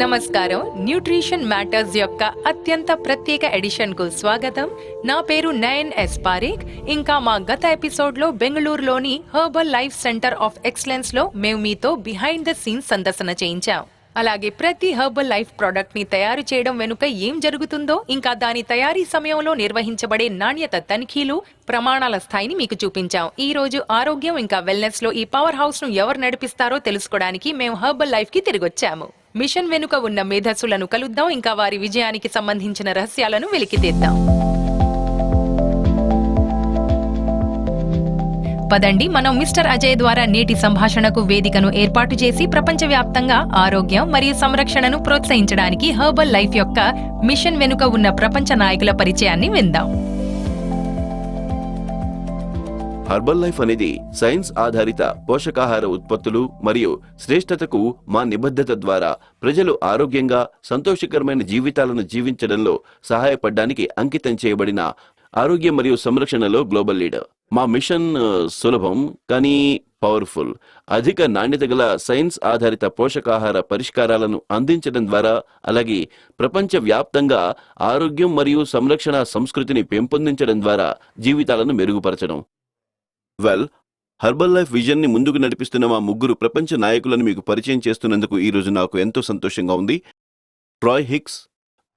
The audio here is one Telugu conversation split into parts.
నమస్కారం. న్యూట్రిషన్ మ్యాటర్స్ యొక్క అత్యంత ప్రత్యేక ఎడిషన్కు స్వాగతం. నా పేరు నయన్ ఎస్ పారిక్. ఇంకా మా గత ఎపిసోడ్లో బెంగళూరులోని హర్బల్ లైఫ్ సెంటర్ ఆఫ్ ఎక్సలెన్స్లో మేము మీతో బిహైండ్ ద సీన్స్ సందర్శన చేయించాం. అలాగే ప్రతి హర్బల్ లైఫ్ ప్రోడక్ట్ని తయారు చేయడం వెనుక ఏం జరుగుతుందో ఇంకా దాని తయారీ సమయంలో నిర్వహించబడే నాణ్యత తనిఖీలు ప్రమాణాల స్థాయిని మీకు చూపించాం. ఈ రోజు ఆరోగ్యం ఇంకా వెల్నెస్లో ఈ పవర్ హౌస్ను ఎవరు నడిపిస్తారో తెలుసుకోవడానికి మేము హర్బల్ లైఫ్కి తిరిగొచ్చాము. మిషన్ వెనుక ఉన్న మేధస్సులను కలుద్దాం ఇంకా వారి విజయానికి సంబంధించిన రహస్యాలను వెలికితీద్దాం పదండి మనం మిస్టర్ అజయ్ ద్వారా నేటి సంభాషణకు వేదికను ఏర్పాటు చేసి ప్రపంచవ్యాప్తంగా ఆరోగ్యం మరియు సంరక్షణను ప్రోత్సహించడానికి హర్బల్ లైఫ్ యొక్క మిషన్ వెనుక ఉన్న ప్రపంచ నాయకుల పరిచయాన్ని విందాం. హర్బల్ లైఫ్ అనేది సైన్స్ ఆధారిత పోషకాహార ఉత్పత్తులు మరియు శ్రేష్టతకు మా నిబద్ధత ద్వారా ప్రజలు ఆరోగ్యంగా సంతోషకరమైన జీవితాలను జీవించడంలో సహాయపడడానికి అంకితం చేయబడిన ఆరోగ్యం మరియు సంరక్షణలో గ్లోబల్ లీడర్. మా మిషన్ సులభం కానీ పవర్ఫుల్. అధిక నాణ్యత గల సైన్స్ ఆధారిత పోషకాహార పరిష్కారాలను అందించడం ద్వారా అలాగే ప్రపంచ వ్యాప్తంగా ఆరోగ్యం మరియు సంరక్షణ సంస్కృతిని పెంపొందించడం ద్వారా జీవితాలను మెరుగుపరచడం. వెల్ హర్బల్ లైఫ్ విజన్ని ముందుకు నడిపిస్తున్న మా ముగ్గురు ప్రపంచ నాయకులను మీకు పరిచయం చేస్తున్నందుకు ఈ రోజు నాకు ఎంతో సంతోషంగా ఉంది. ట్రాయ్ హిక్స్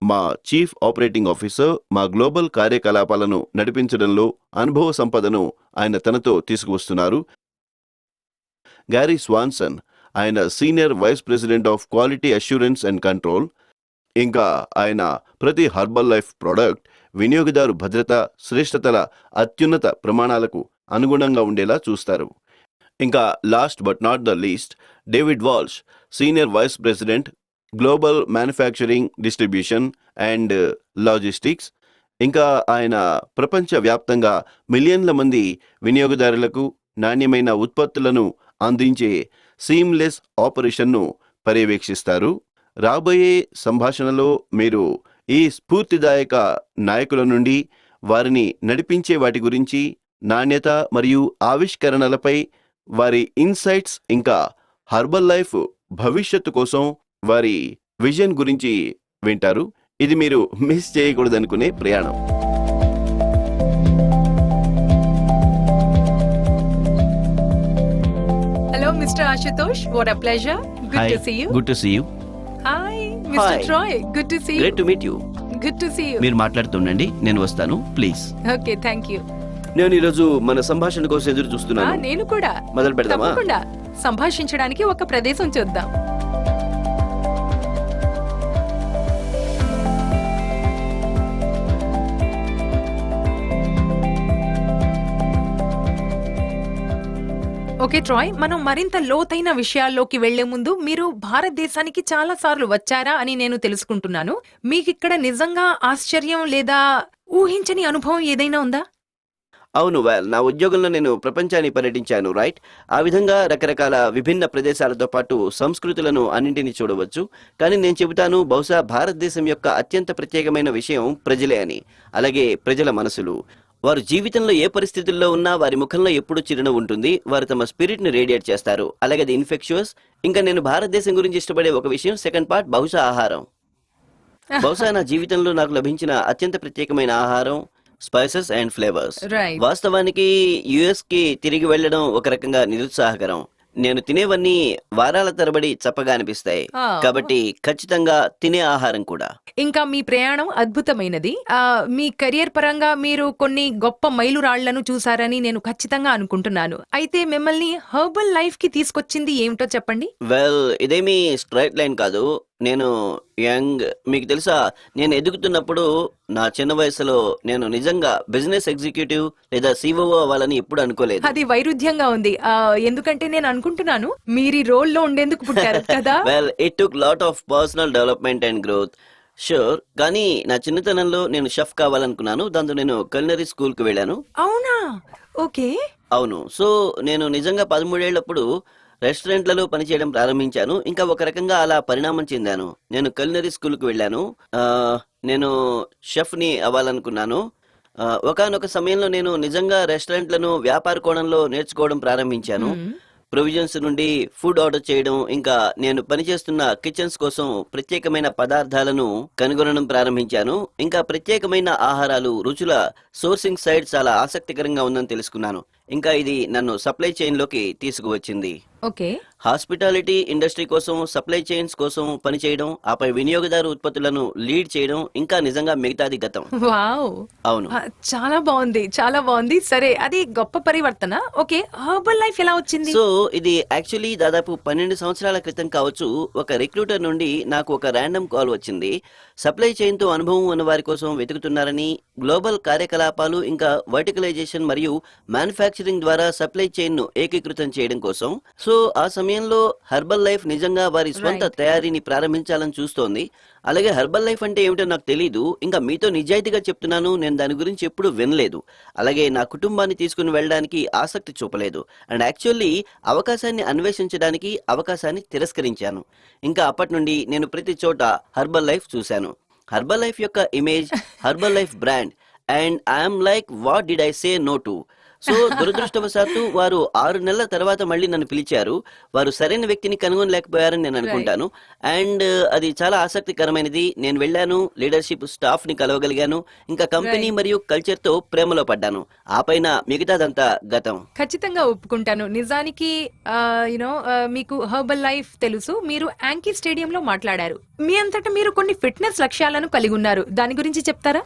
మా చీఫ్ ఆపరేటింగ్ ఆఫీసర్ మా గ్లోబల్ కార్యకలాపాలను నడిపించడంలో అనుభవ సంపదను ఆయన తనతో తీసుకువస్తున్నారు. గ్యారీ స్వాన్సన్ ఆయన senior vice president of quality assurance and control ఇంకా ఆయన ప్రతి హర్బల్ లైఫ్ ప్రోడక్ట్ వినియోగదారు భద్రత శ్రేష్టతల అత్యున్నత ప్రమాణాలకు అనుగుణంగా ఉండేలా చూస్తారు. ఇంకా last but not the least David Walsh senior vice president global manufacturing distribution and logistics ఇంకా ఆయన ప్రపంచవ్యాప్తంగా మిలియన్ల మంది వినియోగదారులకు నాణ్యమైన ఉత్పత్తులను అందించే సీమ్లెస్ ఆపరేషన్ను పర్యవేక్షిస్తారు. రాబోయే సంభాషణలో మీరు ఈ స్ఫూర్తిదాయక నాయకుల నుండి వారిని నడిపించే వాటి గురించి నాణ్యత మరియు ఆవిష్కరణలపై వారి ఇన్సైట్స్ ఇంకా హర్బల్ లైఫ్ భవిష్యత్తు కోసం వారి విజన్ గురించి వింటారు. ఇది మీరు మిస్ చేయకూడదనుకునే ప్రయాణం. Hello mister Ashutosh what a pleasure good to see you good to see you hi mister. Troy good to see great to meet you good to see you మీరు మాట్లాడుతుండండి. నేను వస్తాను. ప్లీజ్ ఓకే థ్యాంక్ యూ నేను ఈరోజు మన సంభాషణ కోసం ఎదురు చూస్తున్నాను. నేను కూడా. మొదలు పెడదామా? తప్పకుండా. సంభాషించడానికి ఒక ప్రదేశం చూద్దాం. Okay Troy. మనం మరింత లోతైన విషయాల్లోకి వెళ్ళే ముందు మీరు భారతదేశానికి చాలా సార్లు వచ్చారా అని నేను తెలుసుకుంటున్నాను. మీకు ఇక్కడ నిజంగా ఆశ్చర్యం లేదా ఊహించని అనుభవం ఏదైనా ఉందా? అవును వెల్ నా ఉద్యోగంలో నేను ప్రపంచాన్ని పర్యటించాను రైట్ ఆ విధంగా రకరకాల విభిన్న ప్రదేశాలతో పాటు సంస్కృతులను అన్నింటినీ చూడవచ్చు. కానీ నేను చెబుతాను బహుశా భారతదేశం యొక్క అత్యంత ప్రత్యేకమైన విషయం ప్రజలే అని. అలాగే ప్రజల మనసులు. వారు జీవితంలో ఏ పరిస్థితుల్లో ఉన్నా వారి ముఖంలో ఎప్పుడూ చిరునవ్వు ఉంటుంది. వారు తమ స్పిరిట్ని రేడియేట్ చేస్తారు. అలాగే అది ఇన్ఫెక్షువస్ ఇంకా నేను భారతదేశం గురించి ఇష్టపడే ఒక విషయం సెకండ్ పార్ట్ బహుశా ఆహారం. బహుశా నా జీవితంలో నాకు లభించిన అత్యంత ప్రత్యేకమైన ఆహారం స్పైసెస్ అండ్ ఫ్లేవర్స్. వాస్తవానికి యుఎస్కి తిరిగి వెళ్ళడం ఒక రకంగా నిరుత్సాహకరం. నేను తినేవన్నీ వారాల తరబడి చప్పగా అనిపిస్తాయి. ఆ. కాబట్టి ఖచ్చితంగా తినే ఆహారం కూడా. ఇంకా మీ ప్రయాణం అద్భుతమైనది. ఆ, మీ కెరియర్ పరంగా మీరు కొన్ని గొప్ప మైలురాళ్ళను చూసారని నేను ఖచ్చితంగా అనుకుంటున్నాను. అయితే మిమ్మల్ని హర్బల్ లైఫ్కి తీసుకొచ్చింది ఏమిటో చెప్పండి. వెల్ ఇదేమీ స్ట్రైట్ లైన్ కాదు. నేను యంగ్ మీకు తెలుసా? నేను ఎదుగుతున్నప్పుడు నా చిన్న వయసులో నేను నిజంగా బిజినెస్ ఎగ్జిక్యూటివ్ లేదా సిఓఓ అవ్వాలని ఎప్పుడు అనుకోలేదు. అది వైరుధ్యంగా ఉంది. ఆ, ఎందుకంటే నేను అనుకుంటున్నాను మీరు ఈ రోల్లో ఉండేందుకు పుట్టారు కదా. Well it took lot of personal development and growth sure కానీ నా చిన్నతనంలో నేను షెఫ్ కావాలనుకున్నాను దాంతో నేను culinary స్కూల్కి వెళ్ళాను. అవునా? ఓకే. అవును. సో నేను నిజంగా పదమూడేళ్ళప్పుడు రెస్టారెంట్లలో పనిచేయడం ప్రారంభించాను. ఇంకా ఒక రకంగా అలా పరిణామం చెందాను. నేను కల్నరీ స్కూల్కి వెళ్ళాను. నేను షెఫ్ని అవ్వాలనుకున్నాను. ఒకానొక సమయంలో నేను నిజంగా రెస్టారెంట్లను వ్యాపార కోణంలో నేర్చుకోవడం ప్రారంభించాను. ప్రొవిజన్స్ నుండి ఫుడ్ ఆర్డర్ చేయడం ఇంకా నేను పనిచేస్తున్న కిచెన్స్ కోసం ప్రత్యేకమైన పదార్థాలను కనుగొనడం ప్రారంభించాను. ఇంకా ప్రత్యేకమైన ఆహారాలు రుచుల సోర్సింగ్ సైడ్ చాలా ఆసక్తికరంగా ఉందని తెలుసుకున్నాను. ఇంకా ఇది నన్ను సప్లై చైన్లోకి తీసుకువచ్చింది. ఓకే. హాస్పిటాలిటీ ఇండస్ట్రీ కోసం సప్లై చైన్స్ కోసం పనిచేయడం ఆపై వినియోగదారు ఉత్పత్తులను లీడ్ చేయడం ఇంకా నిజంగా మిగతాది గతం. వావ్. అవును. ఆ, చాలా బాగుంది చాలా బాగుంది. సరే అది గొప్ప పరివర్తన. ఓకే హర్బల్ లైఫ్ ఎలా వచ్చింది? సో ఇది యాక్చువల్లీ దాదాపు పన్నెండు సంవత్సరాల క్రితం కావచ్చు. ఒక రిక్రూటర్ నుండి నాకు ఒక ర్యాండమ్ కాల్ వచ్చింది. సప్లై చైన్తో అనుభవం ఉన్న వారి కోసం వెతుకుతున్నారని గ్లోబల్ కార్యకలాపాలు ఇంకా వర్టికలైజేషన్ మరియు మ్యానుఫ్యాక్చరింగ్ ద్వారా సప్లై చైన్ను ఏకీకృతం చేయడం కోసం. సో ఆ సమయంలో హర్బల్ లైఫ్ నిజంగా వారి స్వంత. తయారీని ప్రారంభించాలని చూస్తోంది. అలాగే హర్బల్ లైఫ్ అంటే ఏమిటో నాకు తెలియదు ఇంకా మీతో నిజాయితీగా చెప్తున్నాను. నేను దాని గురించి ఎప్పుడు వినలేదు. అలాగే నా కుటుంబాన్ని తీసుకుని వెళ్ళడానికి ఆసక్తి చూపలేదు. అండ్ యాక్చువల్లీ అవకాశాన్ని అన్వేషించడానికి అవకాశాన్ని తిరస్కరించాను. ఇంకా అప్పటి నుండి నేను ప్రతి చోట హర్బల్ లైఫ్ చూశాను. హర్బల్ లైఫ్ యొక్క image Herbalife brand and I'm like what did I say no to. So దురదృష్టవశాత్తు వారు ఆరు నెలల తర్వాత మళ్ళీ నన్ను పిలిచారు. వారు సరైన వ్యక్తిని కనుగొనలేకపోయారని నేను అనుకుంటాను. అండ్ అది చాలా ఆసక్తికరమైనది. నేను వెళ్ళాను లీడర్షిప్ స్టాఫ్ని కలవగలిగాను ఇంకా కంపెనీ. మరియు కల్చర్తో ప్రేమలో పడ్డాను. ఆ పైన మిగతాదంతా గతం. ఖచ్చితంగా ఒప్పుకుంటాను. నిజానికి యునో మీకు హర్బల్ లైఫ్ తెలుసు. మీరు యాంకీ స్టేడియం లో మాట్లాడారు. మీ అంతటా మీరు కొన్ని ఫిట్నెస్ లక్ష్యాలను కలిగి ఉన్నారు. దాని గురించి చెప్తారా?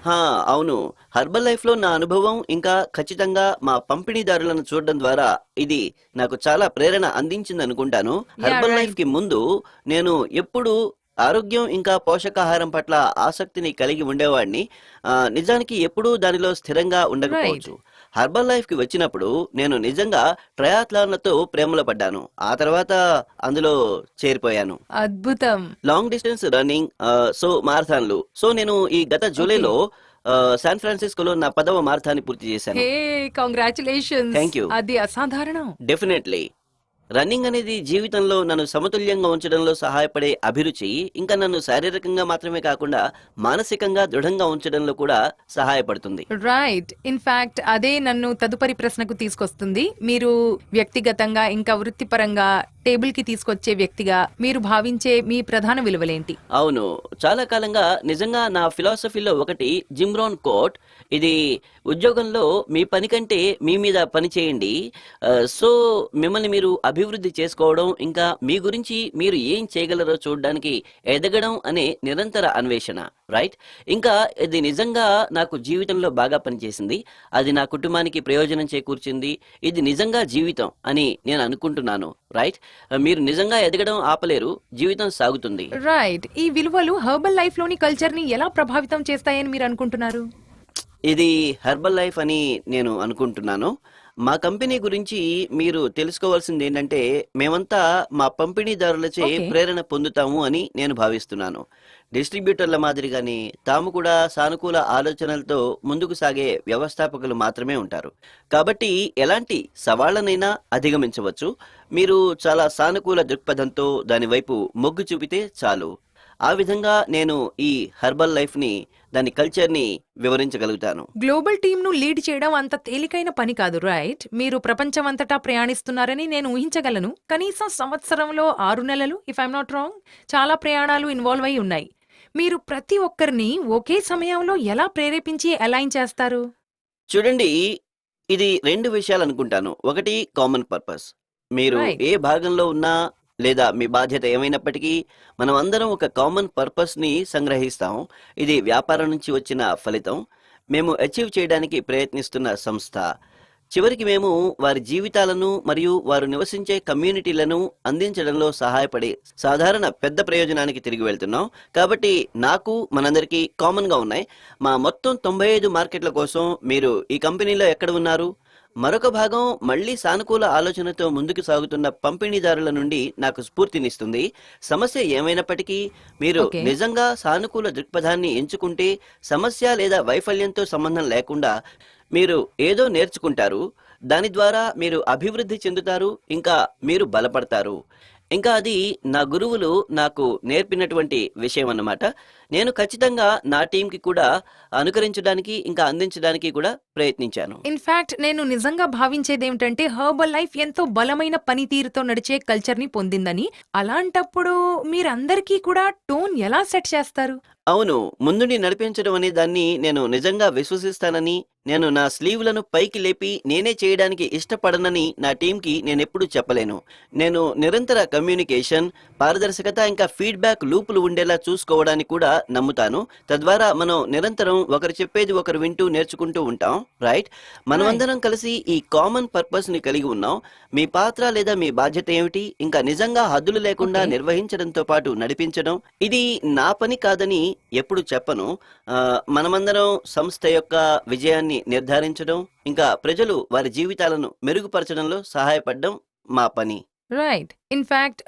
అవును. హర్బల్ లైఫ్లో నా అనుభవం ఇంకా ఖచ్చితంగా మా పంపిణీదారులను చూడడం ద్వారా ఇది నాకు చాలా ప్రేరణ అందించింది అనుకుంటాను. హర్బల్. లైఫ్కి ముందు నేను ఎప్పుడు ఆరోగ్యం ఇంకా పోషకాహారం పట్ల ఆసక్తిని కలిగి ఉండేవాడిని. నిజానికి ఎప్పుడూ దానిలో స్థిరంగా ఉండకపోవచ్చు. హర్బల్ లైఫ్కి వచ్చినప్పుడు నేను నిజంగా ట్రయాథ్లాన్లతో ప్రేమలో పడ్డాను. ఆ తర్వాత అందులో చేరిపోయాను. అద్భుతం. లాంగ్ డిస్టెన్స్ రన్నింగ్ సో మారథాన్లు. సో నేను ఈ గత జూలైలో శాన్ ఫ్రాన్సిస్కోలో నా పదవ మారథాన్ని పూర్తి చేశాను. Hey congratulations Thank you. అది అసాధారణం. డెఫినెట్లీ రన్నింగ్ అనేది జీవితంలో నన్ను సమతుల్యంగా ఉంచడంలో సహాయపడే అభిరుచి ఇంకా నన్ను శారీరకంగా మాత్రమే కాకుండా మానసికంగా దృఢంగా ఉంచడంలో కూడా సహాయపడుతుంది. రైట్ ఇన్ఫాక్ట్ అదే నన్ను తదుపరి ప్రశ్నకు తీసుకొస్తుంది. మీరు వ్యక్తిగతంగా ఇంకా వృత్తిపరంగా టేబుల్కి తీసుకొచ్చే వ్యక్తిగా మీరు భావించే మీ ప్రధాన విలువలేంటి? అవును. చాలా కాలంగా నిజంగా నా ఫిలాసఫీలో ఒకటి జిమ్రోన్ కోట్. ఇది ఉద్యోగంలో మీ పని కంటే మీ మీద పని చేయండి. సో మిమ్మల్ని మీరు అభివృద్ధి చేసుకోవడం ఇంకా మీ గురించి మీరు ఏం చేయగలరో చూడడానికి ఎదగడం అనే నిరంతర అన్వేషణ. రైట్? ఇంకా ఇది నిజంగా నాకు జీవితంలో బాగా పనిచేసింది. అది నా కుటుంబానికి ప్రయోజనం చేకూర్చింది. ఇది నిజంగా జీవితం అని నేను అనుకుంటున్నాను. రైట్? మీరు నిజంగా ఎదగడం ఆపలేరు. జీవితం సాగుతుంది. రైట్. ఈ విలువలు హర్బల్ లైఫ్లోని కల్చర్ని ఎలా ప్రభావితం చేస్తాయని మీరు అనుకుంటున్నారు? ఇది హెర్బల్ లైఫ్ అని నేను అనుకుంటున్నాను. మా కంపెనీ గురించి మీరు తెలుసుకోవాల్సింది ఏంటంటే మేమంతా మా పంపిణీదారులచే Okay. ప్రేరణ పొందుతాము అని నేను భావిస్తున్నాను. డిస్ట్రిబ్యూటర్ల మాదిరిగానే తాము కూడా సానుకూల ఆలోచనలతో ముందుకు సాగే వ్యవస్థాపకులు మాత్రమే ఉంటారు. కాబట్టి ఎలాంటి సవాళ్ళనైనా అధిగమించవచ్చు. మీరు చాలా సానుకూల దృక్పథంతో దాని వైపు మొగ్గు చూపితే చాలు. ఆ విధంగా నేను ఈ హెర్బల్ లైఫ్ని దాని కల్చర్ని వివరించగలుగుతాను. గ్లోబల్ టీమ్ను లీడ్ చేయడం అంత తేలికైన పని కాదు రైట్? మీరు ప్రపంచం అంతటా ప్రయాణిస్తున్నారని నేను ఊహించగలను. కనీసం సంవత్సరంలో ఆరు నెలలు ఇఫ్ ఐఎమ్ నాట్ రాంగ్ చాలా ప్రయాణాలు ఇన్వాల్వ్ అయి ఉన్నాయి. మీరు ప్రతి ఒక్కరిని ఒకే సమయంలో ఎలా ప్రేరేపించి అలైన్ చేస్తారు? చూడండి ఇది రెండు విషయాలు అనుకుంటాను. ఒకటి కామన్ పర్పస్ మీరు Right. ఏ భాగంలో ఉన్నా లేదా మీ బాధ్యత ఏమైనప్పటికీ మనం అందరం ఒక కామన్ పర్పస్ని సంగ్రహిస్తాం. ఇది వ్యాపారం నుంచి వచ్చిన ఫలితం. మేము అచీవ్ చేయడానికి ప్రయత్నిస్తున్న సంస్థ. చివరికి మేము వారి జీవితాలను మరియు వారు నివసించే కమ్యూనిటీలను అందించడంలో సహాయపడే సాధారణ పెద్ద ప్రయోజనానికి తిరిగి వెళ్తున్నాం. కాబట్టి నాకు మనందరికీ కామన్గా ఉన్నాయి. మా మొత్తం తొంభై ఐదు మార్కెట్ల కోసం మీరు ఈ కంపెనీలో ఎక్కడ ఉన్నారు? మరొక భాగం మళ్ళీ సానుకూల ఆలోచనతో ముందుకు సాగుతున్న పంపిణీదారుల నుండి నాకు స్ఫూర్తినిస్తుంది. సమస్య ఏమైనప్పటికీ మీరు. నిజంగా సానుకూల దృక్పథాన్ని ఎంచుకుంటే సమస్య లేదా వైఫల్యంతో సంబంధం లేకుండా మీరు ఏదో నేర్చుకుంటారు దాని ద్వారా మీరు అభివృద్ధి చెందుతారు ఇంకా మీరు బలపడతారు. ఇంకా అది నా గురువులు నాకు నేర్పినటువంటి విషయం అన్నమాట నేను ఖచ్చితంగా నా టీంకి కూడా అనుకరించడానికి ఇంకా అందించడానికి కూడా ప్రయత్నించాను. ఇన్ఫాక్ట్ నేను నిజంగా భావించేది ఏమిటంటే హర్బల్ లైఫ్ ఎంతో బలమైన పనితీరుతో నడిచే కల్చర్ని పొందిందని. అలాంటప్పుడు మీరందరికీ కూడా టోన్ ఎలా సెట్ చేస్తారు? అవును ముందుని నడిపించడం అనే దాన్ని నేను నిజంగా విశ్వసిస్తానని నేను నా స్లీవ్లను పైకి లేపి నేనే చేయడానికి ఇష్టపడనని నా టీంకి నేనెప్పుడు చెప్పలేను. నేను నిరంతర కమ్యూనికేషన్ పారదర్శకత ఇంకా ఫీడ్బ్యాక్ లూపులు ఉండేలా చూసుకోవడానికి కూడా నమ్ముతాను. తద్వారా మనం నిరంతరం ఒకరు చెప్పేది ఒకరు వింటూ నేర్చుకుంటూ ఉంటాం రైట్? మనమందరం కలిసి ఈ కామన్ పర్పస్ని కలిగి ఉన్నాం. మీ పాత్ర లేదా మీ బాధ్యత ఏమిటి? ఇంకా నిజంగా హద్దులు లేకుండా. నిర్వహించడంతో పాటు నడిపించడం ఇది నా పని కాదని ఎప్పుడు చెప్పను. ఆ, మనమందరం సంస్థ యొక్క విజయాన్ని నిర్ధారించడం ఇంకా ప్రజలు వారి జీవితాలను మెరుగుపరచడంలో సహాయపడడం మా పని. Right in fact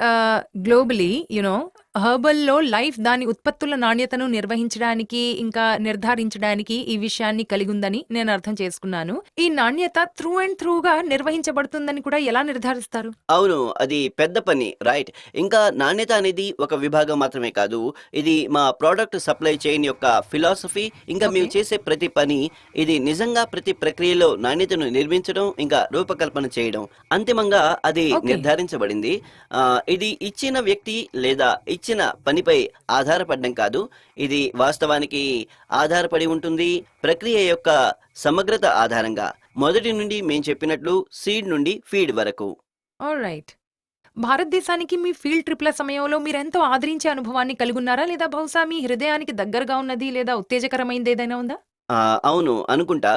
globally you know హర్బల్లో లైఫ్ దాని ఉత్పత్తుల నాణ్యతను నిర్వహించడానికి ఇంకా నిర్ధారించడానికి ఈ విషయాన్ని కలిగి ఉందని నేను అర్థం చేసుకున్నాను. ఈ నాణ్యత త్రూ అండ్ త్రూగా నిర్వహించబడుతుందని కూడా ఎలా నిర్ధారిస్తారు? అవును అది పెద్ద పని రైట్ ఇంకా నాణ్యత అనేది ఒక విభాగం మాత్రమే కాదు ఇది మా ప్రోడక్ట్ సప్లై చైన్ యొక్క ఫిలాసఫీ ఇంకా మేము. చేసే ప్రతి పని ఇది నిజంగా ప్రతి ప్రక్రియలో నాణ్యతను నిర్మించడం ఇంకా రూపకల్పన చేయడం. అంతిమంగా అది. నిర్ధారించబడింది. ఇది ఇచ్చిన వ్యక్తి లేదా ఇచ్చిన పనిపై ఆధారపడడం కాదు. ఇది వాస్తవానికి ఆధారపడి ఉంటుంది ప్రక్రియ యొక్క సమగ్రత ఆధారంగా. మొదటి నుండి మేము చెప్పినట్లు సీడ్ నుండి ఫీడ్ వరకు. రైట్ భారతదేశానికి మీ ఫీల్డ్ ట్రిప్ల సమయంలో మీరు ఎంతో ఆదరించే అనుభవాన్ని కలిగి ఉన్నారా లేదా బహుశా మీ హృదయానికి దగ్గరగా ఉన్నది లేదా ఉత్తేజకరమైనది ఏదైనా ఉందా? ఆ, అవును అనుకుంటా.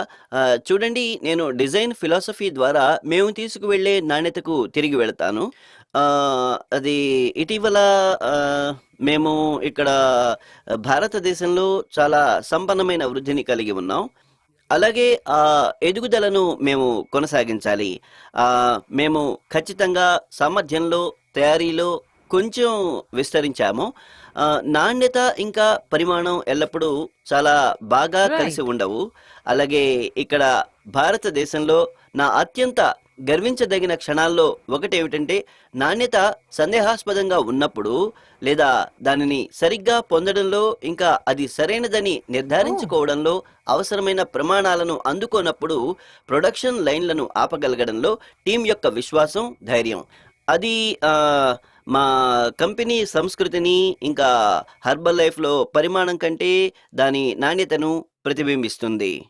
చూడండి నేను డిజైన్ ఫిలాసఫీ ద్వారా మేము తీసుకువెళ్ళే నాణ్యతకు తిరిగి వెళతాను. అది ఇటీవల మేము ఇక్కడ భారతదేశంలో చాలా సంపన్నమైన వృద్ధిని కలిగి ఉన్నాం. అలాగే ఆ ఎదుగుదలను మేము కొనసాగించాలి. మేము ఖచ్చితంగా సామర్థ్యంలో తయారీలో కొంచెం విస్తరించాము. నాణ్యత ఇంకా పరిమాణం ఎల్లప్పుడూ చాలా బాగా. కలిసి ఉండవు. అలాగే ఇక్కడ భారతదేశంలో నా అత్యంత గర్వించదగిన క్షణాల్లో ఒకటి ఏమిటంటే నాణ్యత సందేహాస్పదంగా ఉన్నప్పుడు లేదా దానిని సరిగ్గా పొందడంలో ఇంకా అది సరైనదని నిర్ధారించుకోవడంలో అవసరమైన ప్రమాణాలను అందుకోనప్పుడు ప్రొడక్షన్ లైన్లను ఆపగలగడంలో టీం యొక్క విశ్వాసం ధైర్యం. అది మా కంపెనీ సంస్కృతిని ఇంకా హర్బల్ లైఫ్లో పరిమాణం కంటే దాని నాణ్యతను ప్రతిబింబిస్తుంది.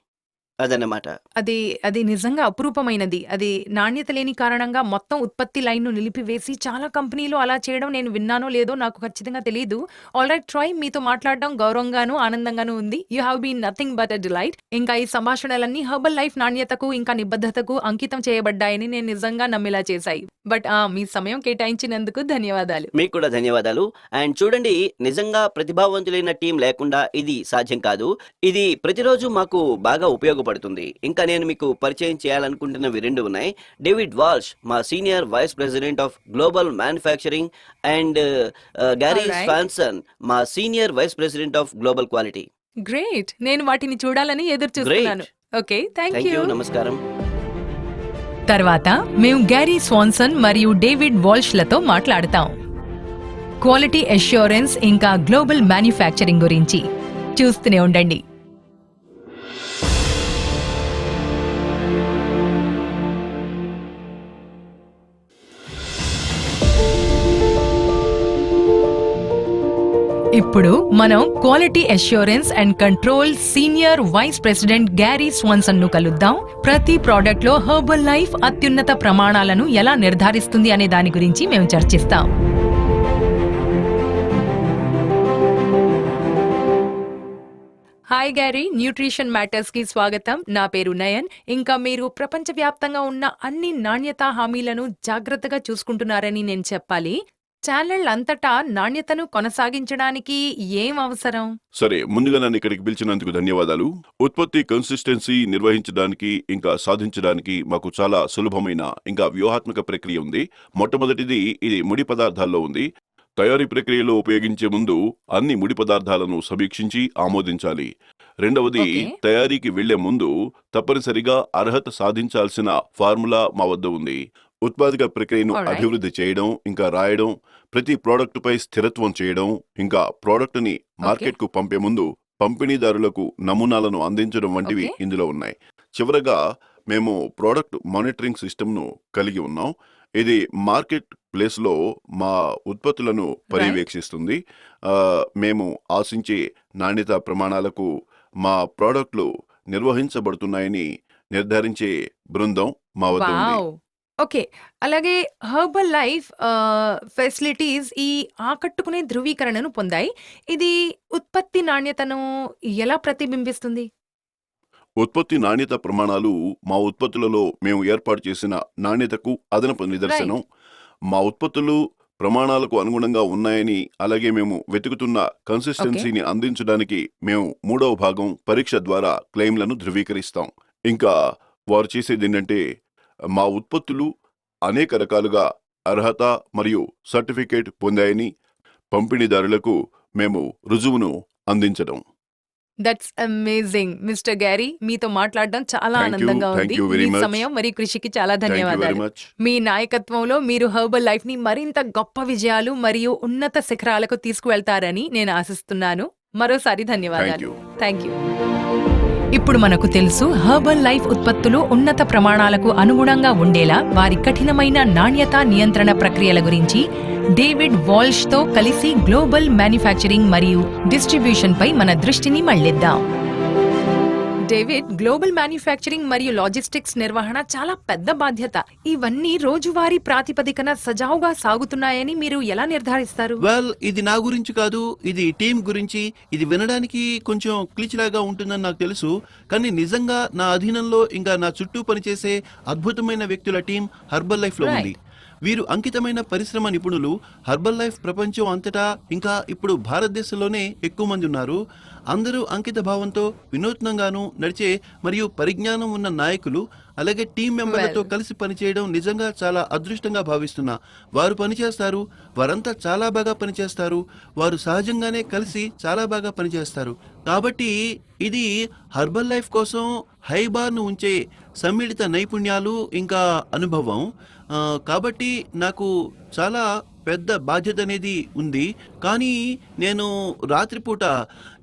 అదన్నమాట. అది అది నిజంగా అపురూపమైనది. అది నాణ్యత లేని కారణంగా మొత్తం ఉత్పత్తి లైన్ను నిలిపివేసి చాలా కంపెనీలు అలా చేయడం నేను విన్నానో లేదో నాకు ఖచ్చితంగా తెలియదు ఆల్ రైట్ ట్రై మీతో మాట్లాడడం గౌరవంగాను ఆనందంగాను ఉంది. You have been nothing but a delight ఇంకా ఈ సంభాషణలన్నీ హర్బల్ లైఫ్ నాణ్యతకు ఇంకా నిబద్ధతకు అంకితం చేయబడ్డాయని నేను నిజంగా నమ్మేలా చేశాయి. బట్ ఆ మీ సమయం కేటాయించినందుకు ధన్యవాదాలు. మీకు కూడా ధన్యవాదాలు. అండ్ చూడండి నిజంగా ప్రతిభావంతులైన టీం లేకుండా ఇది సాధ్యం కాదు. ఇది ప్రతిరోజు మాకు బాగా ఉపయోగపడుతుంది. ఇంకా నేను మీకు పరిచయం చేయాలనుకుంటున్నవి రెండు ఉన్నాయి. డేవిడ్ వాల్ష్ మా senior vice president of global manufacturing and Gary Alright. Swanson మా senior vice president of global quality. Great నేను వాటిని చూడాలని ఎదురు చూస్తున్నాను. ఓకే థ్యాంక్ యూ యూ నమస్కారం. తర్వాత మేము గ్యారీ స్వాన్సన్ మరియు డేవిడ్ వాల్ష్లతో మాట్లాడతాం. క్వాలిటీ అష్యూరెన్స్ ఇంకా గ్లోబల్ మ్యానుఫ్యాక్చరింగ్ గురించి చూస్తూనే ఉండండి. ఇప్పుడు మనం quality assurance and control senior vice president Gary స్వాన్సన్ను కలుద్దాం. ప్రతి ప్రోడక్ట్లో హర్బల్ లైఫ్ అత్యున్నత ప్రమాణాలను ఎలా నిర్ధారిస్తుంది అనే దాని గురించి మేము చర్చిస్తాం. హాయ్ గ్యారీ న్యూట్రిషన్ మ్యాటర్స్కి స్వాగతం. నా పేరు నయన్. ఇంకా మీరు ప్రపంచవ్యాప్తంగా ఉన్న అన్ని నాణ్యతా హామీలను జాగ్రత్తగా చూసుకుంటున్నారని నేను చెప్పాలి. ఛానల్ అంతటా నాణ్యతను కొనసాగించడానికి ఏం అవసరం? సరే ముందుగా నన్ను ఇక్కడికి పిలిచినందుకు ధన్యవాదాలు. ఉత్పత్తి కన్సిస్టెన్సీ నిర్వహించడానికి ఇంకా సాధించడానికి మాకు చాలా సులభమైన ఇంకా వ్యూహాత్మక ప్రక్రియ ఉంది. మొట్టమొదటిది ఇది ముడి పదార్థాల్లో ఉంది. తయారీ ప్రక్రియలో ఉపయోగించే ముందు అన్ని ముడి పదార్థాలను సమీక్షించి ఆమోదించాలి. రెండవది. తయారీకి వెళ్ళే ముందు తప్పనిసరిగా అర్హత సాధించాల్సిన ఫార్ములా మా వద్ద ఉంది. ఉత్పాదక ప్రక్రియను. అభివృద్ధి చేయడం ఇంకా రాయడం ప్రతి ప్రోడక్ట్ పై స్థిరత్వం చేయడం ఇంకా ప్రోడక్ట్ని మార్కెట్కు పంపే ముందు పంపిణీదారులకు నమూనాలను అందించడం వంటివి. ఇందులో ఉన్నాయి. చివరగా మేము ప్రోడక్ట్ మానిటరింగ్ సిస్టమ్ను కలిగి ఉన్నాం. ఇది మార్కెట్ ప్లేస్లో మా ఉత్పత్తులను పర్యవేక్షిస్తుంది. మేము ఆశించే నాణ్యత ప్రమాణాలకు మా ప్రోడక్ట్లు నిర్వహించబడుతున్నాయని నిర్ధారించే బృందం మా వద్ద ఉంది. ఓకే. అలాగే హర్బల్ లైఫ్ ఫెసిలిటీస్ ఈ ఆకట్టుకునే ధృవీకరణను పొందాయి. ఇది ఉత్పత్తి నాణ్యతను ఎలా ప్రతిబింబిస్తుంది? ఉత్పత్తి నాణ్యత ప్రమాణాలు మా ఉత్పత్తులలో మేము ఏర్పాటు చేసిన నాణ్యతకు అదనపు నిదర్శనం. మా ఉత్పత్తులు ప్రమాణాలకు అనుగుణంగా ఉన్నాయని అలాగే మేము వెతుకుతున్న కన్సిస్టెన్సీని అందించడానికి మేము మూడవ భాగం పరీక్ష ద్వారా క్లెయిమ్లను ధృవీకరిస్తాం. ఇంకా వారు చేసేది ఏంటంటే మా ఉత్పత్తులు అనేక రకాలుగా అర్హత మరియు సర్టిఫికేట్ పొందాయని పంపిణీదారులకు మేము రుజువును అందించడం. దట్స్ అమేజింగ్ మిస్టర్ గ్యారీ మీతో మాట్లాడడం చాలా ఆనందంగా ఉంది. మీ. సమయం మరియు కృషికి చాలా ధన్యవాదాలు. మీ నాయకత్వంలో మీరు హర్బల్ లైఫ్ని మరింత గొప్ప విజయాలు మరియు ఉన్నత శిఖరాలకు తీసుకువెళ్తారని నేను ఆశిస్తున్నాను. మరోసారి ధన్యవాదాలు. థ్యాంక్ యూ ఇప్పుడు మనకు తెలుసు హర్బల్ లైఫ్ ఉత్పత్తులు ఉన్నత ప్రమాణాలకు అనుగుణంగా ఉండేలా వారి కఠినమైన నాణ్యత నియంత్రణ ప్రక్రియల గురించి డేవిడ్ వాల్ష్తో కలిసి గ్లోబల్ మ్యానుఫ్యాక్చరింగ్ మరియు డిస్ట్రిబ్యూషన్ పై మన దృష్టిని మళ్ళిద్దాం డేవిడ్ గ్లోబల్ మ్యానుఫ్యాక్చరింగ్ మరియు లాజిస్టిక్స్ నిర్వహణ చాలా పెద్ద బాధ్యత. ఇవన్నీ రోజువారీ ప్రాతిపదికన సజావుగా సాగుతున్నాయని మీరు ఎలా నిర్ధారిస్తారు? వెల్ ఇది నా గురించి కాదు ఇది టీం గురించి. ఇది వినడానికి కొంచెం క్లిచ్ లాగా ఉంటుందని నాకు తెలుసు. కానీ నిజంగా నా అధీనంలో ఇంకా నా చుట్టూ పనిచేసే అద్భుతమైన వ్యక్తుల టీం హర్బల్ లైఫ్లో ఉంది వీరు అంకితమైన పరిశ్రమ నిపుణులు హర్బల్ లైఫ్ ప్రపంచం అంతటా ఇంకా ఇప్పుడు భారతదేశంలోనే ఎక్కువ మంది ఉన్నారు. అందరూ అంకిత భావంతో వినూత్నంగాను నడిచే మరియు పరిజ్ఞానం ఉన్న నాయకులు అలాగే టీం మెంబర్లతో. కలిసి పనిచేయడం నిజంగా చాలా అదృష్టంగా భావిస్తున్నా. వారు పనిచేస్తారు వారంతా చాలా బాగా పనిచేస్తారు వారు సహజంగానే కలిసి చాలా బాగా పనిచేస్తారు. కాబట్టి ఇది హర్బల్ లైఫ్ కోసం హై బార్ను ఉంచే సమ్మిళిత నైపుణ్యాలు ఇంకా అనుభవం. కాబట్టి నాకు చాలా పెద్ద బాధ్యత అనేది ఉంది. కానీ నేను రాత్రిపూట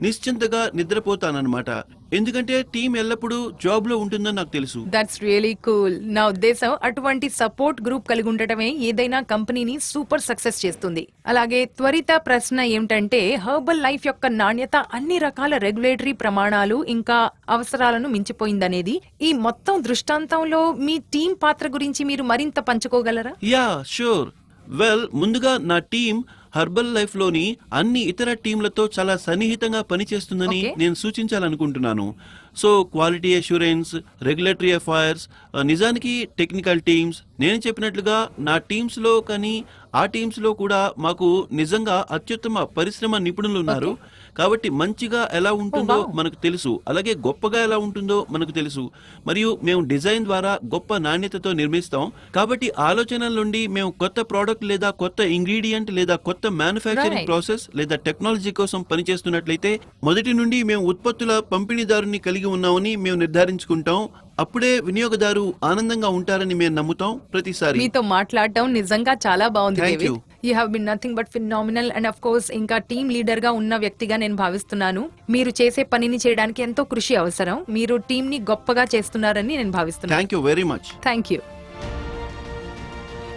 నిశ్చింతగా నిద్రపోతానన్నమాట. ఎందుకంటే టీం ఎల్లప్పుడూ జాబ్లో ఉంటుందని నాకు తెలుసు. దట్స్ రియలీ కూల్ నా ఉద్దేశం అటువంటి సపోర్ట్ గ్రూప్ కలిగి ఉండటమే ఏదైనా కంపెనీని సూపర్ సక్సెస్ చేస్తుంది. అలాగే త్వరిత ప్రశ్న ఏమిటంటే హర్బల్ లైఫ్ యొక్క నాణ్యత అన్ని రకాల రెగ్యులేటరీ ప్రమాణాలు ఇంకా అవసరాలను మించిపోయిందనేది ఈ మొత్తం దృష్టాంతంలో మీ టీం పాత్ర గురించి మీరు మరింత పంచుకోగలరా? Yeah sure. వెల్ ముందుగా నా టీం హర్బల్ లైఫ్లోని అన్ని ఇతర టీంలతో చాలా సన్నిహితంగా పనిచేస్తుందని. నేను సూచించాలనుకుంటున్నాను. So quality assurance regulatory affairs నిజానికి టెక్నికల్ టీమ్స్ నేను చెప్పినట్లుగా నా టీమ్స్లో కానీ ఆ టీమ్స్లో కూడా మాకు నిజంగా అత్యుత్తమ పరిశ్రమ నిపుణులు ఉన్నారు. కాబట్టి మంచిగా ఎలా ఉంటుందో wow. మనకు తెలుసు. అలాగే గొప్పగా ఎలా ఉంటుందో మనకు తెలుసు. మరియు మేము డిజైన్ ద్వారా గొప్ప నాణ్యతతో నిర్మిస్తాం. కాబట్టి ఆలోచనల నుండి మేము కొత్త ప్రోడక్ట్ లేదా కొత్త ఇంగ్రీడియంట్ లేదా కొత్త మ్యానుఫ్యాక్చరింగ్. ప్రాసెస్ లేదా టెక్నాలజీ కోసం పనిచేస్తున్నట్లయితే మొదటి నుండి మేము ఉత్పత్తుల పంపిణీదారుని కలిగి ఉన్నామని మేము నిర్ధారించుకుంటాం. అప్పుడే వినియోగదారు ఆనందంగా ఉంటారని మేము నమ్ముతాం. ప్రతిసారి. మీతో మాట్లాడటం నిజంగా చాలా బాగుంది. You have been nothing but phenomenal and of course ఇంకా టీమ్ లీడర్గా ఉన్న వ్యక్తిగా నేను భావిస్తున్నాను. మీరు చేసే పనిని చేయడానికి ఎంతో కృషి అవసరం. మీరు టీం ని గొప్పగా చేస్తున్నారని నేను భావిస్తున్నాను. Thank you very much thank you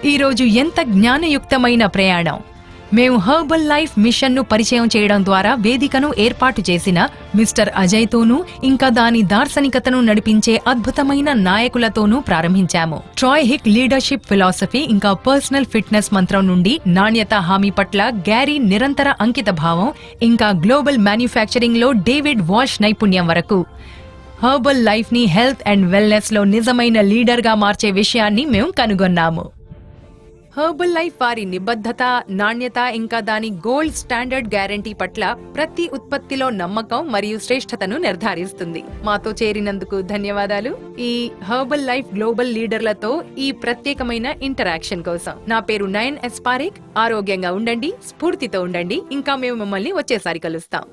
ఈరోజు ఎంత జ్ఞానయుక్తమైన ప్రయాణం. మేము హర్బల్ లైఫ్ మిషన్ను పరిచయం చేయడం ద్వారా వేదికను ఏర్పాటు చేసిన మిస్టర్ అజయ్తోనూ ఇంకా దాని దార్శనికతను నడిపించే అద్భుతమైన నాయకులతోనూ ప్రారంభించాము. ట్రాయ్ హిక్ లీడర్షిప్ ఫిలాసఫీ ఇంకా పర్సనల్ ఫిట్నెస్ మంత్రం నుండి నాణ్యత హామీ పట్ల గ్యారీ నిరంతర అంకిత భావం ఇంకా గ్లోబల్ మ్యానుఫ్యాక్చరింగ్లో డేవిడ్ వాష్ నైపుణ్యం వరకు. హర్బల్ లైఫ్ని హెల్త్ అండ్ వెల్నెస్లో నిజమైన లీడర్గా మార్చే విషయాన్ని మేము కనుగొన్నాము. హర్బల్ లైఫ్ వారి నిబద్ధత నాణ్యత ఇంకా దాని గోల్డ్ స్టాండర్డ్ గ్యారంటీ పట్ల ప్రతి ఉత్పత్తిలో నమ్మకం మరియు శ్రేష్టతను నిర్ధారిస్తుంది. మాతో చేరినందుకు ధన్యవాదాలు. ఈ హర్బల్ లైఫ్ గ్లోబల్ లీడర్లతో ఈ ప్రత్యేకమైన ఇంటరాక్షన్ కోసం. నా పేరు నయన్ ఎస్పారిక్ ఆరోగ్యంగా ఉండండి స్ఫూర్తితో ఉండండి. ఇంకా మేము మిమ్మల్ని వచ్చేసారి కలుస్తాం.